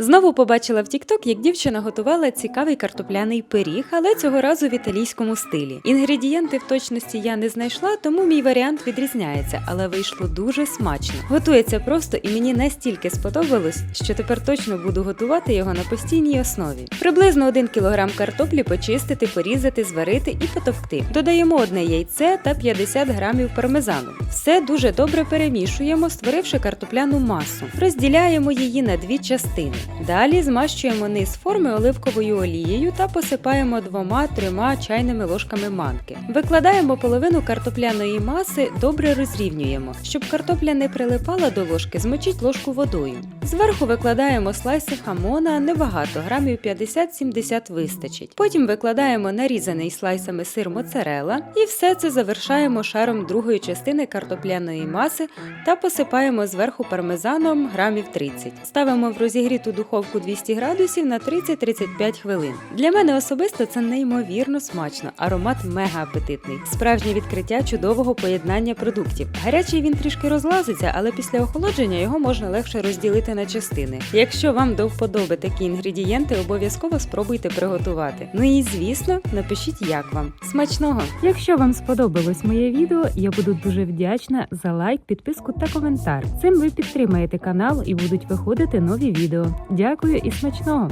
Знову побачила в TikTok, як дівчина готувала цікавий картопляний пиріг, але цього разу в італійському стилі. Інгредієнти в точності я не знайшла, тому мій варіант відрізняється, але вийшло дуже смачно. Готується просто і мені настільки сподобалось, що тепер точно буду готувати його на постійній основі. Приблизно 1 кг картоплі почистити, порізати, зварити і потовкти. Додаємо одне яйце та 50 грамів пармезану. Все дуже добре перемішуємо, створивши картопляну масу. Розділяємо її на дві частини. Далі змащуємо низ форми оливковою олією та посипаємо двома-трьома чайними ложками манки. Викладаємо половину картопляної маси, добре розрівнюємо. Щоб картопля не прилипала до ложки, змочіть ложку водою. Зверху викладаємо слайси хамона, небагато, грамів 50-70 вистачить. Потім викладаємо нарізаний слайсами сир моцарелла і все це завершаємо шаром другої частини картопляної маси та посипаємо зверху пармезаном грамів 30. Ставимо в розігріту духовку 200 градусів на 30-35 хвилин. Для мене особисто це неймовірно смачно, аромат мега апетитний. Справжнє відкриття чудового поєднання продуктів. Гарячий він трішки розлазиться, але після охолодження його можна легше розділити на частини. Якщо вам до вподоби такі інгредієнти, обов'язково спробуйте приготувати. Ну і звісно, напишіть, як вам. Смачного! Якщо вам сподобалось моє відео, я буду дуже вдячна за лайк, підписку та коментар. Цим ви підтримаєте канал і будуть виходити нові відео. Дякую і смачного!